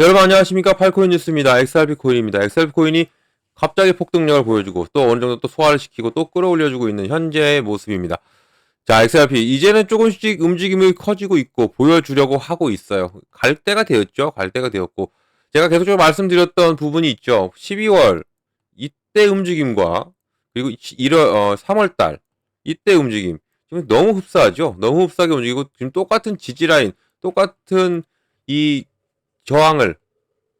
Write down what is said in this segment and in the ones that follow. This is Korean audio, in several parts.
여러분 안녕하십니까 팔코인 뉴스입니다. XRP 코인입니다. XRP 코인이 갑자기 폭등력을 보여주고 또 어느 정도 또 소화를 시키고 또 끌어올려주고 있는 현재의 모습입니다. 자 XRP 이제는 조금씩 움직임이 커지고 있고 보여주려고 하고 있어요. 갈 때가 되었죠. 갈 때가 되었고 제가 계속적으로 말씀드렸던 부분이 있죠. 12월 이때 움직임과 그리고 1월 어, 3월 달 이때 움직임 지금 너무 흡사하죠. 너무 흡사하게 움직이고 지금 똑같은 지지 라인 똑같은 이 저항을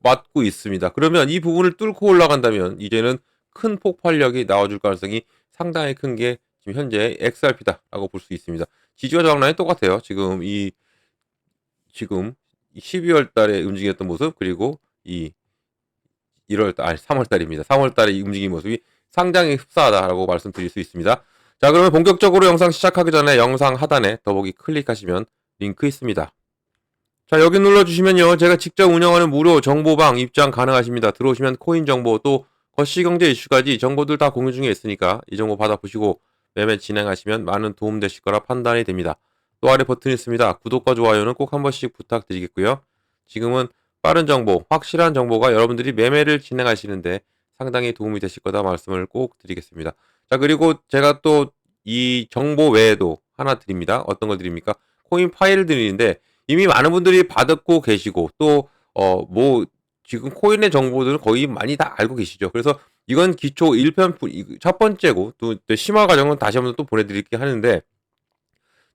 맞고 있습니다. 그러면 이 부분을 뚫고 올라간다면 이제는 큰 폭발력이 나와줄 가능성이 상당히 큰 게 지금 현재 XRP다라고 볼 수 있습니다. 지지와 저항 라인 똑같아요. 지금 이 지금 12월 달에 움직였던 모습 그리고 이 1월 달 아니 3월 달입니다. 3월 달에 이 움직임 모습이 상당히 흡사하다라고 말씀드릴 수 있습니다. 자, 그러면 본격적으로 영상 시작하기 전에 영상 하단에 더보기 클릭하시면 링크 있습니다. 자, 여기 눌러주시면요. 제가 직접 운영하는 무료 정보방 입장 가능하십니다. 들어오시면 코인 정보 또 거시경제 이슈까지 정보들 다 공유 중에 있으니까 이 정보 받아보시고 매매 진행하시면 많은 도움 되실 거라 판단이 됩니다. 또 아래 버튼 있습니다. 구독과 좋아요는 꼭 한 번씩 부탁드리겠고요. 지금은 빠른 정보, 확실한 정보가 여러분들이 매매를 진행하시는데 상당히 도움이 되실 거다 말씀을 꼭 드리겠습니다. 자, 그리고 제가 또 이 정보 외에도 하나 드립니다. 어떤 걸 드립니까? 코인 파일을 드리는데 이미 많은 분들이 받았고 계시고 또 어 뭐 지금 코인의 정보들은 거의 많이 다 알고 계시죠. 그래서 이건 기초 1편 첫 번째고 또, 또 심화 과정은 다시 한번 또 보내드릴게 하는데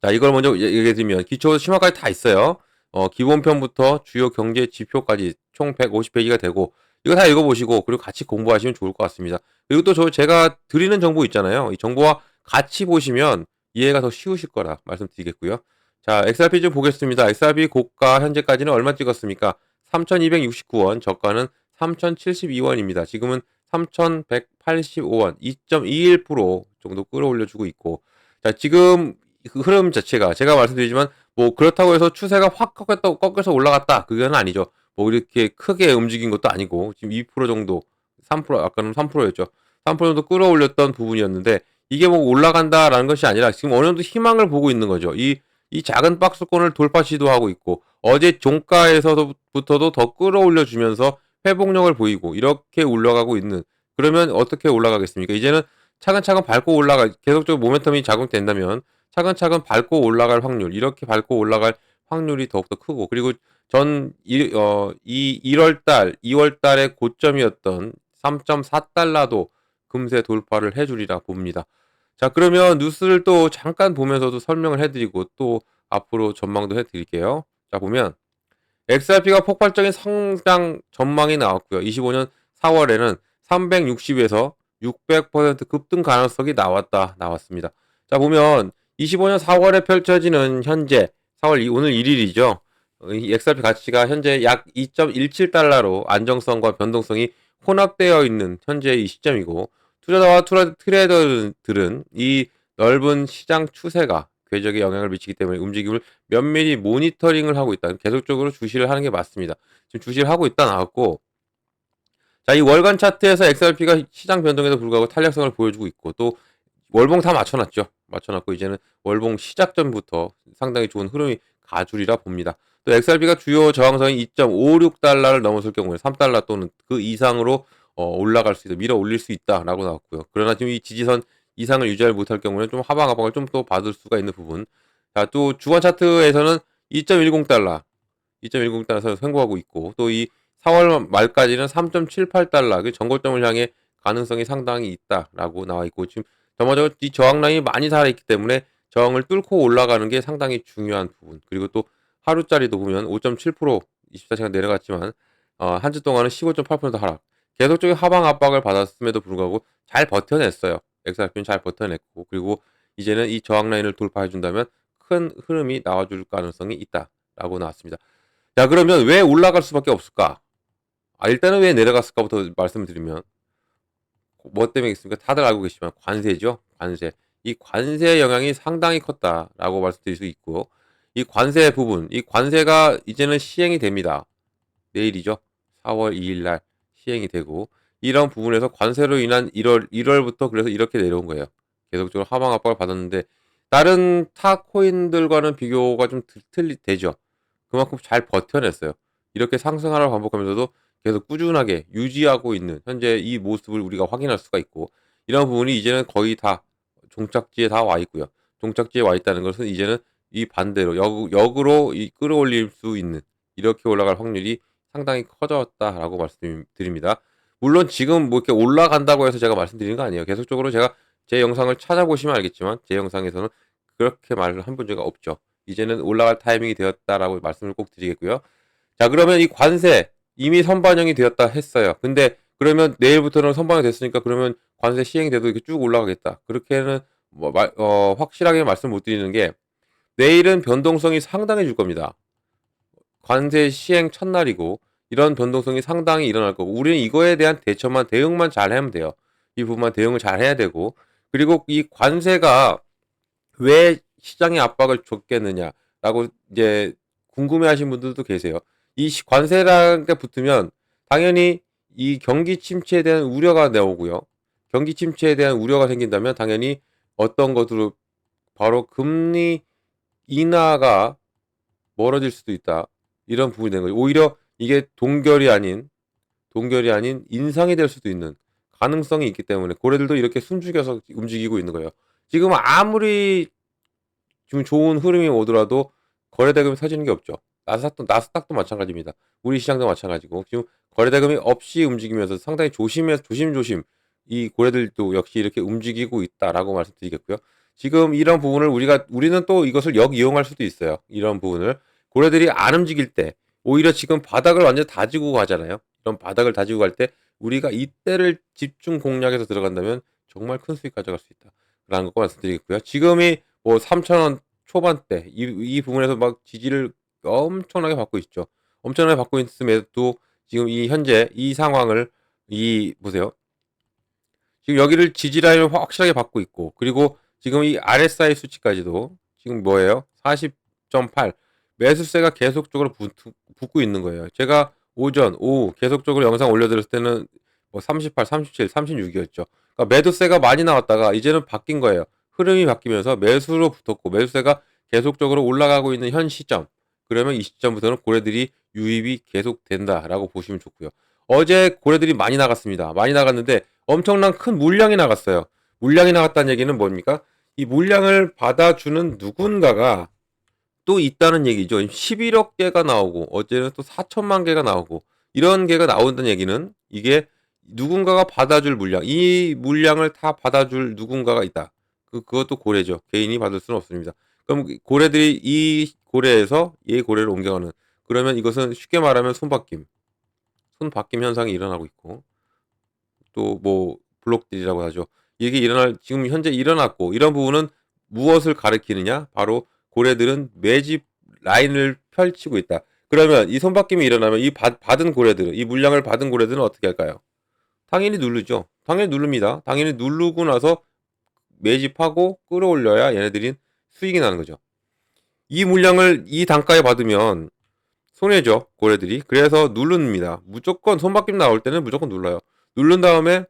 자 이걸 먼저 얘기해 드리면 기초 심화까지 다 있어요. 어 기본편부터 주요 경제 지표까지 총 150페이지가 되고 이거 다 읽어보시고 그리고 같이 공부하시면 좋을 것 같습니다. 그리고 또 저 제가 드리는 정보 있잖아요. 이 정보와 같이 보시면 이해가 더 쉬우실 거라 말씀드리겠고요. 자, XRP 좀 보겠습니다. XRP 고가 현재까지는 얼마 찍었습니까? 3,269원, 저가는 3,072원입니다. 지금은 3,185원, 2.21% 정도 끌어올려주고 있고, 자, 지금 그 흐름 자체가 제가 말씀드리지만, 뭐, 그렇다고 해서 추세가 확 꺾였다, 꺾여서 올라갔다. 그건 아니죠. 뭐, 이렇게 크게 움직인 것도 아니고, 지금 2% 정도, 3%, 아까는 3%였죠. 3% 정도 끌어올렸던 부분이었는데, 이게 뭐 올라간다라는 것이 아니라, 지금 어느 정도 희망을 보고 있는 거죠. 이, 이 작은 박스권을 돌파 시도하고 있고 어제 종가에서부터도 더 끌어올려 주면서 회복력을 보이고 이렇게 올라가고 있는 그러면 어떻게 올라가겠습니까? 이제는 차근차근 밟고 올라가 계속적으로 모멘텀이 작용된다면 차근차근 밟고 올라갈 확률 이렇게 밟고 올라갈 확률이 더욱더 크고 그리고 전 이, 어, 이 1월 달, 2월 달의 고점이었던 3.4달러도 금세 돌파를 해주리라 봅니다. 자, 그러면 뉴스를 또 잠깐 보면서도 설명을 해드리고 또 앞으로 전망도 해드릴게요. 자, 보면 XRP가 폭발적인 성장 전망이 나왔고요. 25년 4월에는 360에서 600% 급등 가능성이 나왔다 나왔습니다. 자, 보면 25년 4월에 펼쳐지는 현재 4월 이- 오늘 1일이죠. 이 XRP 가치가 현재 약 2.17달러로 안정성과 변동성이 혼합되어 있는 현재의 이 시점이고 투자자와 투자 트레이더들은 이 넓은 시장 추세가 궤적에 영향을 미치기 때문에 움직임을 면밀히 모니터링을 하고 있다. 계속적으로 주시를 하는 게 맞습니다. 지금 주시를 하고 있다 나왔고, 자, 이 월간 차트에서 XRP가 시장 변동에도 불구하고 탄력성을 보여주고 있고, 또 월봉 다 맞춰놨죠. 맞춰놨고, 이제는 월봉 시작 전부터 상당히 좋은 흐름이 가주리라 봅니다. 또 XRP가 주요 저항선이 2.56달러를 넘어설 경우에 3달러 또는 그 이상으로 어, 올라갈 수 있다, 밀어 올릴 수 있다라고 나왔고요. 그러나 지금 이 지지선 이상을 유지하지 못할 경우는 좀 하방 하방을 좀 또 받을 수가 있는 부분. 자, 또 주간 차트에서는 2.10달러, 2.10달러에서 횡보하고 있고 또 이 4월 말까지는 3.78달러, 그 전고점을 향해 가능성이 상당히 있다라고 나와 있고 지금 전반적으로 이 저항 라인이 많이 살아있기 때문에 저항을 뚫고 올라가는 게 상당히 중요한 부분. 그리고 또 하루짜리도 보면 5.7% 24시간 내려갔지만 어, 한 주 동안은 15.8% 하락. 계속적인 하방 압박을 받았음에도 불구하고 잘 버텨냈어요. XRP는 잘 버텨냈고 그리고 이제는 이 저항 라인을 돌파해 준다면 큰 흐름이 나와줄 가능성이 있다라고 나왔습니다. 자 그러면 왜 올라갈 수밖에 없을까? 아 일단은 왜 내려갔을까부터 말씀을 드리면 뭐 때문이겠습니까? 다들 알고 계시지만 관세죠. 관세. 이 관세 영향이 상당히 컸다라고 말씀드릴 수 있고 이 관세 부분, 이 관세가 이제는 시행이 됩니다. 내일이죠. 4월 2일 날 시행이 되고 이런 부분에서 관세로 인한 1월 1월부터 그래서 이렇게 내려온 거예요. 계속적으로 하방 압박을 받았는데 다른 타 코인들과는 비교가 좀 들- 틀리 되죠. 그만큼 잘 버텨냈어요. 이렇게 상승하라 반복하면서도 계속 꾸준하게 유지하고 있는 현재 이 모습을 우리가 확인할 수가 있고 이런 부분이 이제는 거의 다 종착지에 다 와 있고요. 종착지에 와 있다는 것은 이제는 이 반대로 역, 역으로 이 끌어올릴 수 있는 이렇게 올라갈 확률이 상당히 커졌다라고 말씀드립니다. 물론 지금 뭐 이렇게 올라간다고 해서 제가 말씀드리는 거 아니에요. 계속적으로 제가 제 영상을 찾아보시면 알겠지만 제 영상에서는 그렇게 말을 한본 적이 없죠. 이제는 올라갈 타이밍이 되었다라고 말씀을 꼭 드리겠고요. 자 그러면 이 관세 이미 선반영이 되었다 했어요. 근데 그러면 내일부터는 선반영이 됐으니까 그러면 관세 시행이 돼도 이렇게 쭉 올라가겠다. 그렇게는 뭐 말- 어, 확실하게 말씀 못 드리는 게 내일은 변동성이 상당해질 겁니다. 관세 시행 첫날이고 이런 변동성이 상당히 일어날 거고 우리는 이거에 대한 대처만 대응만 잘 하면 돼요. 이 부분만 대응을 잘 해야 되고 그리고 이 관세가 왜 시장의 압박을 줬겠느냐라고 이제 궁금해하신 분들도 계세요. 이게 붙으면 당연히 이 경기 침체에 대한 우려가 나오고요. 경기 침체에 대한 우려가 생긴다면 당연히 어떤 것으로 바로 금리 인하가 멀어질 수도 있다. 이런 부분이 되는 거죠. 오히려 이게 동결이 아닌 동결이 아닌 인상이 될 수도 있는 가능성이 있기 때문에 고래들도 이렇게 숨죽여서 움직이고 있는 거예요. 지금 아무리 지금 좋은 흐름이 오더라도 거래 대금이 터지는 게 없죠. 나스닥도 나스닥도 마찬가지입니다. 우리 시장도 마찬가지고 지금 거래 대금이 없이 움직이면서 상당히 조심해 조심조심 이 고래들도 역시 이렇게 움직이고 있다라고 말씀드리겠고요. 지금 이런 부분을 우리가 우리는 또 이것을 역이용할 수도 있어요. 이런 부분을 고래들이 안 움직일 때 오히려 지금 바닥을 완전 다지고 가잖아요. 이런 바닥을 다지고 갈 때 우리가 이때를 집중 공략해서 들어간다면 정말 큰 수익 가져갈 수 있다. 라는 거 말씀드리겠고요. 지금이 뭐 3,000원 초반대 이, 이 부분에서 막 지지를 엄청나게 받고 있죠. 엄청나게 받고 있음에도 지금 이 현재 이 상황을 이 보세요. 지금 여기를 지지라인을 확실하게 받고 있고 그리고 지금 이 RSI 수치까지도 지금 뭐예요? 40.8 매수세가 계속적으로 붙, 붙고 있는 거예요. 제가 오전, 오후 계속적으로 영상 올려드렸을 때는 뭐 38, 37, 36이었죠. 그러니까 매도세가 많이 나왔다가 이제는 바뀐 거예요. 흐름이 바뀌면서 매수로 붙었고 매수세가 계속적으로 올라가고 있는 현 시점. 그러면 이 시점부터는 고래들이 유입이 계속 된다라고 보시면 좋고요. 어제 고래들이 많이 나갔습니다. 많이 나갔는데 엄청난 큰 물량이 나갔어요. 물량이 나갔다는 얘기는 뭡니까? 이 물량을 받아주는 누군가가 또 있다는 얘기죠. 11억 개가 나오고 어제는 또 4천만 개가 나오고 이런 개가 나온다는 얘기는 이게 누군가가 받아줄 물량, 이 물량을 다 받아줄 누군가가 있다. 그 그것도 고래죠. 개인이 받을 수는 없습니다. 그럼 고래들이 이 고래에서 이 고래를 옮겨가는 그러면 이것은 쉽게 말하면 손바뀜, 손바뀜 현상이 일어나고 있고 또 뭐 블록딜이라고 하죠. 이게 일어날 지금 현재 일어났고 이런 부분은 무엇을 가리키느냐? 바로 고래들은 매집 라인을 펼치고 있다. 그러면 이 손바뀜이 일어나면 이 받, 받은 고래들은 이 물량을 받은 고래들은 어떻게 할까요? 당연히 누르죠. 당연히 누릅니다. 당연히 누르고 나서 매집하고 끌어올려야 얘네들이 수익이 나는 거죠. 이 물량을 이 단가에 받으면 손해죠 고래들이. 그래서 누릅니다. 무조건 손바뀜 나올 때는 무조건 눌러요. 누른 다음에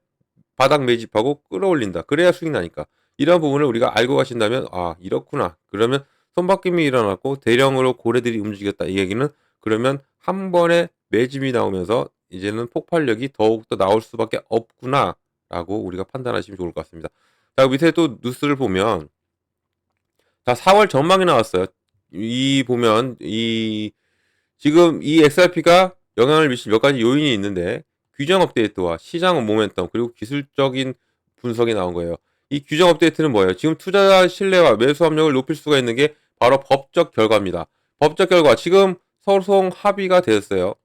바닥 매집하고 끌어올린다. 그래야 수익 나니까. 이런 부분을 우리가 알고 가신다면 아 이렇구나. 그러면 손바뀜이 일어났고 대량으로 고래들이 움직였다. 이 얘기는 그러면 한 번에 매집이 나오면서 이제는 폭발력이 더욱더 나올 수밖에 없구나 라고 우리가 판단하시면 좋을 것 같습니다. 자 밑에 또 뉴스를 보면 자 4월 전망이 나왔어요. 이 보면 이 지금 이 XRP가 영향을 미칠 몇 가지 요인이 있는데 규정 업데이트와 시장 모멘텀 그리고 기술적인 분석이 나온 거예요. 이 규정 업데이트는 뭐예요? 지금 투자 신뢰와 매수 압력을 높일 수가 있는 게 바로 법적 결과입니다. 법적 결과 지금 소송 합의가 되었어요.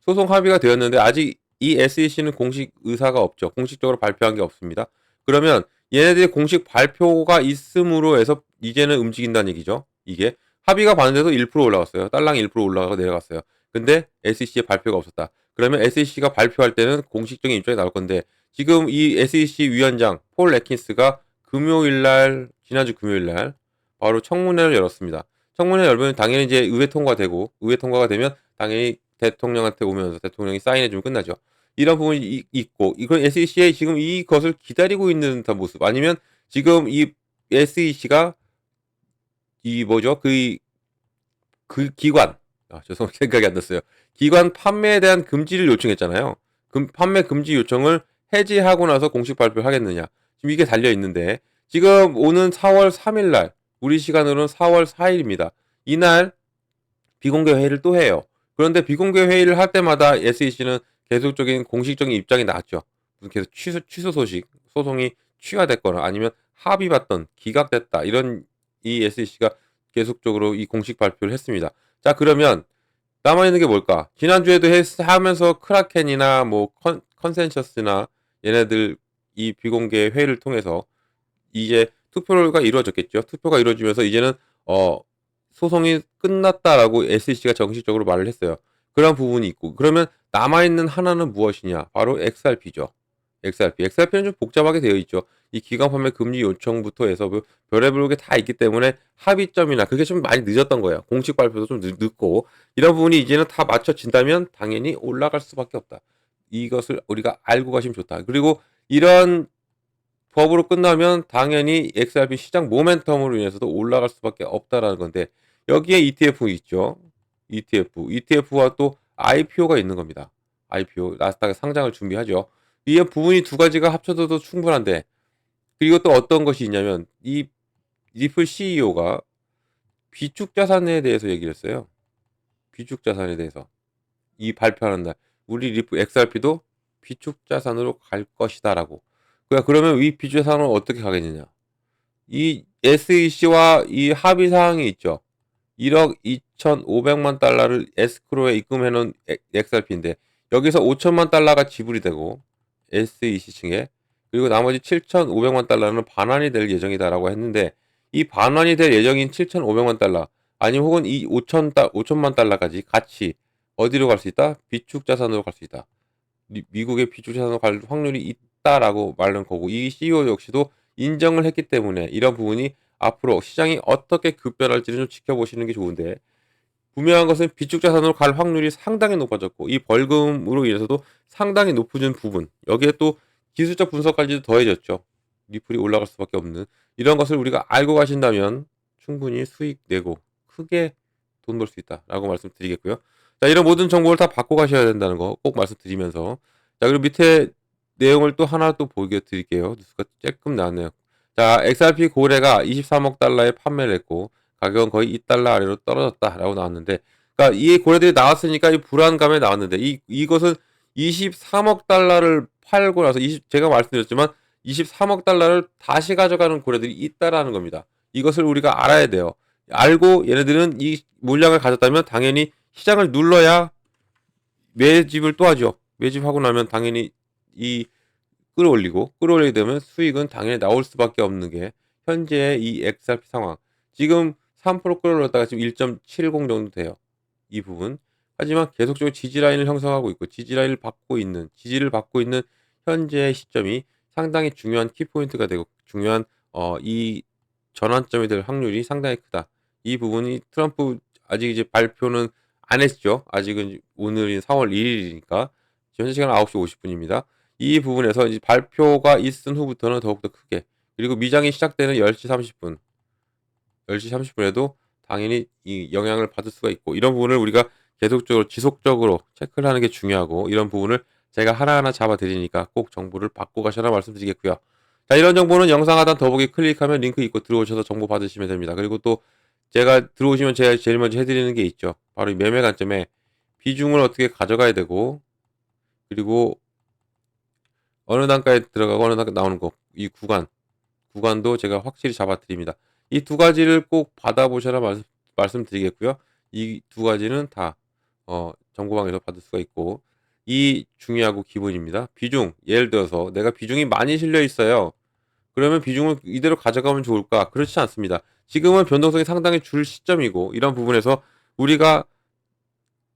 소송 합의가 되었는데 아직 이 SEC는 공식 의사가 없죠. 공식적으로 발표한 게 없습니다. 그러면 얘네들이 공식 발표가 있음으로 해서 이제는 움직인다는 얘기죠. 이게 합의가 봤는데도 1% 올라갔어요. 달랑이 1% 올라가고 내려갔어요. 근데 SEC의 발표가 없었다. 그러면 SEC가 발표할 때는 공식적인 입장이 나올 건데 지금 이 SEC 위원장 폴 레킨스가 금요일 날 지난주 금요일 날 바로 청문회를 열었습니다. 청문회 열면 당연히 이제 의회 통과되고 의회 통과가 되면 당연히 대통령한테 오면서 대통령이 사인해 주면 끝나죠. 이런 부분이 이- 있고 이건 SEC의 지금 이것을 기다리고 있는 듯한 모습 아니면 지금 이 SEC가 이 뭐죠? 그, 그 기관, 아, 죄송, 생각이 안 났어요. 기관 판매에 대한 금지를 요청했잖아요. 금, 판매 금지 요청을 해지하고 나서 공식 발표를 하겠느냐. 지금 이게 달려 있는데, 지금 오는 4월 3일 날, 우리 시간으로는 4월 4일입니다. 이날 비공개 회의를 또 해요. 그런데 비공개 회의를 할 때마다 SEC는 계속적인 공식적인 입장이 나왔죠. 무슨 계속 취소, 취소 소식, 소송이 취하됐거나 아니면 합의받던 기각됐다. 이런 이 SEC가 계속적으로 이 공식 발표를 했습니다. 자, 그러면 남아있는 게 뭘까? 지난주에도 했, 하면서 크라켄이나 뭐 컨, 컨센셔스나 얘네들 이 비공개 회의를 통해서 이제 투표가 이루어졌겠죠. 투표가 이루어지면서 이제는 어 소송이 끝났다라고 SEC가 정식적으로 말을 했어요. 그런 부분이 있고 그러면 남아있는 하나는 무엇이냐? 바로 XRP죠. XRP. XRP는 좀 복잡하게 되어 있죠. 이 기관 판매 금지 요청부터 해서 그 별의별 게 다 있기 때문에 합의점이나 그게 좀 많이 늦었던 거예요. 공식 발표도 좀 늦, 늦고 이런 부분이 이제는 다 맞춰진다면 당연히 올라갈 수밖에 없다. 이것을 우리가 알고 가시면 좋다. 그리고 이런 법으로 끝나면 당연히 XRP 시장 모멘텀으로 인해서도 올라갈 수밖에 없다라는 건데 여기에 ETF 있죠. ETF, ETF와 또 IPO가 있는 겁니다. IPO 나스닥에 상장을 준비하죠. 이 부분이 두 가지가 합쳐져도 충분한데 그리고 또 어떤 것이 있냐면 이 리플 CEO가 비축 자산에 대해서 얘기를 했어요. 비축 자산에 대해서 이 발표하는 날 우리 리플 XRP도 비축 자산으로 갈 것이다라고. 그러니까 그러면 이 비축 자산은 어떻게 가겠느냐? 이 SEC와 이 합의 사항이 있죠. 1억 2,500만 달러를 에스크로에 입금해 놓은 XRP인데 여기서 5천만 달러가 지불이 되고 SEC 층에 그리고 나머지 7,500만 달러는 반환이 될 예정이다라고 했는데 이 반환이 될 예정인 7,500만 달러 아니면 혹은 이 5천 달 5천만 달러까지 같이 어디로 갈 수 있다? 비축 자산으로 갈 수 있다. 미, 미국의 비축 자산으로 갈 확률이 있다라고 말하는 거고 이 CEO 역시도 인정을 했기 때문에 이런 부분이 앞으로 시장이 어떻게 급변할지를 좀 지켜보시는 게 좋은데 분명한 것은 비축 자산으로 갈 확률이 상당히 높아졌고 이 벌금으로 인해서도 상당히 높아진 부분 여기에 또 기술적 분석까지도 더해졌죠. 리플이 올라갈 수밖에 없는 이런 것을 우리가 알고 가신다면 충분히 수익 내고 크게 돈 벌 수 있다라고 말씀드리겠고요. 자 이런 모든 정보를 다 받고 가셔야 된다는 거 꼭 말씀드리면서 자 그리고 밑에 내용을 또 하나 또 보게 드릴게요. 뉴스가 조금 나왔네요. 자 XRP 고래가 23억 달러에 판매를 했고 가격은 거의 2달러 아래로 떨어졌다라고 나왔는데 그러니까 이 고래들이 나왔으니까 이 불안감에 나왔는데 이 이것은 23억 달러를 팔고 나서 20, 제가 말씀드렸지만 23억 달러를 다시 가져가는 고래들이 있다라는 겁니다. 이것을 우리가 알아야 돼요. 알고 얘네들은 이 물량을 가졌다면 당연히 시장을 눌러야 매집을 또 하죠. 매집하고 나면 당연히 이 끌어올리고 끌어올리게 되면 수익은 당연히 나올 수밖에 없는 게 현재의 이 XRP 상황. 지금 3% 끌어올렸다가 지금 1.70 정도 돼요. 이 부분. 하지만 계속적으로 지지 라인을 형성하고 있고 지지 라인을 받고 있는 지지를 받고 있는 현재의 시점이 상당히 중요한 키포인트가 되고 중요한 어, 이 전환점이 될 확률이 상당히 크다. 이 부분이 트럼프 아직 이제 발표는 안 했죠. 아직은 오늘인 4월 1일이니까 현재 시간 9시 50분입니다. 이 부분에서 이제 발표가 있은 후부터는 더욱더 크게 그리고 미장이 시작되는 10시 30분 10시 30분에도 당연히 이 영향을 받을 수가 있고 이런 부분을 우리가 계속적으로 지속적으로 체크를 하는 게 중요하고 이런 부분을 제가 하나하나 잡아 드리니까 꼭 정보를 받고 가셔라 말씀드리겠고요. 자, 이런 정보는 영상 하단 더보기 클릭하면 링크 있고 들어오셔서 정보 받으시면 됩니다. 그리고 또 제가 들어오시면 제가 제일 먼저 해드리는 게 있죠. 바로 이 매매 관점에 비중을 어떻게 가져가야 되고 그리고 어느 단가에 들어가고 어느 단가 나오는 거 이 구간 구간도 제가 확실히 잡아 드립니다. 이 두 가지를 꼭 받아보셔라 말씀, 말씀드리겠고요. 이 두 가지는 다 어, 정보방에서 받을 수가 있고 이 중요하고 기본입니다. 비중 예를 들어서 내가 비중이 많이 실려 있어요. 그러면 비중을 이대로 가져가면 좋을까? 그렇지 않습니다. 지금은 변동성이 상당히 줄 시점이고 이런 부분에서 우리가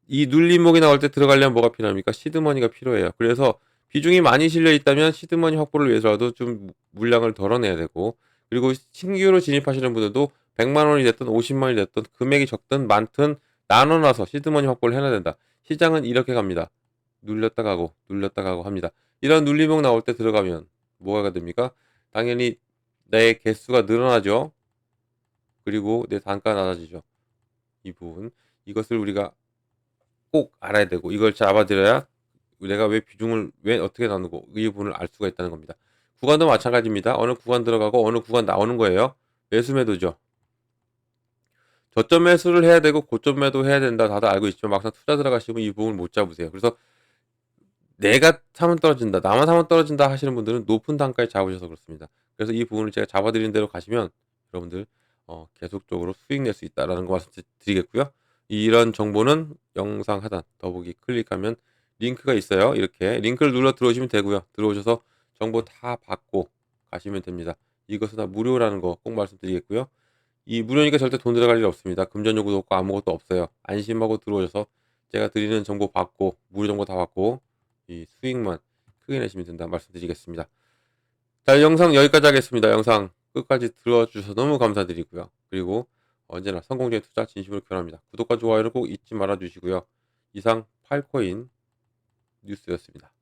이 눌림목이 나올 때 들어가려면 뭐가 필요합니까? 시드머니가 필요해요. 그래서 비중이 많이 실려 있다면 시드머니 확보를 위해서라도 좀 물량을 덜어내야 되고 그리고 신규로 진입하시는 분들도 100만 원이 됐든 50만 원이 됐든 금액이 적든 많든 나눠놔서 시드머니 확보를 해야 된다. 시장은 이렇게 갑니다. 눌렸다 가고 눌렸다 가고 합니다. 이런 눌림목 나올 때 들어가면 뭐가 됩니까? 당연히 내 개수가 늘어나죠. 그리고 내 단가 낮아지죠. 이 부분. 이것을 우리가 꼭 알아야 되고 이걸 잡아들여야 내가 왜 비중을 왜 어떻게 나누고 이 부분을 알 수가 있다는 겁니다. 구간도 마찬가지입니다. 어느 구간 들어가고 어느 구간 나오는 거예요. 매수 매도죠. 저점 매수를 해야 되고 고점 매도 해야 된다 다들 알고 있지만 막상 투자 들어가시면 이 부분을 못 잡으세요. 그래서 내가 사면 떨어진다, 나만 사면 떨어진다 하시는 분들은 높은 단가에 잡으셔서 그렇습니다. 그래서 이 부분을 제가 잡아드리는 대로 가시면 여러분들 어, 계속적으로 수익 낼 수 있다라는 거 말씀드리겠고요. 이런 정보는 영상 하단 더보기 클릭하면 링크가 있어요. 이렇게 링크를 눌러 들어오시면 되고요. 들어오셔서 정보 다 받고 가시면 됩니다. 이것은 다 무료라는 거 꼭 말씀드리겠고요. 이 무료니까 절대 돈 들어갈 일 없습니다. 금전 요구도 없고 아무것도 없어요. 안심하고 들어오셔서 제가 드리는 정보 받고 무료 정보 다 받고 이 수익만 크게 내시면 된다 말씀드리겠습니다. 자 영상 여기까지 하겠습니다. 영상 끝까지 들어주셔서 너무 감사드리고요. 그리고 언제나 성공적인 투자 진심으로 기원합니다. 구독과 좋아요를 꼭 잊지 말아 주시고요. 이상 팔코인 뉴스였습니다.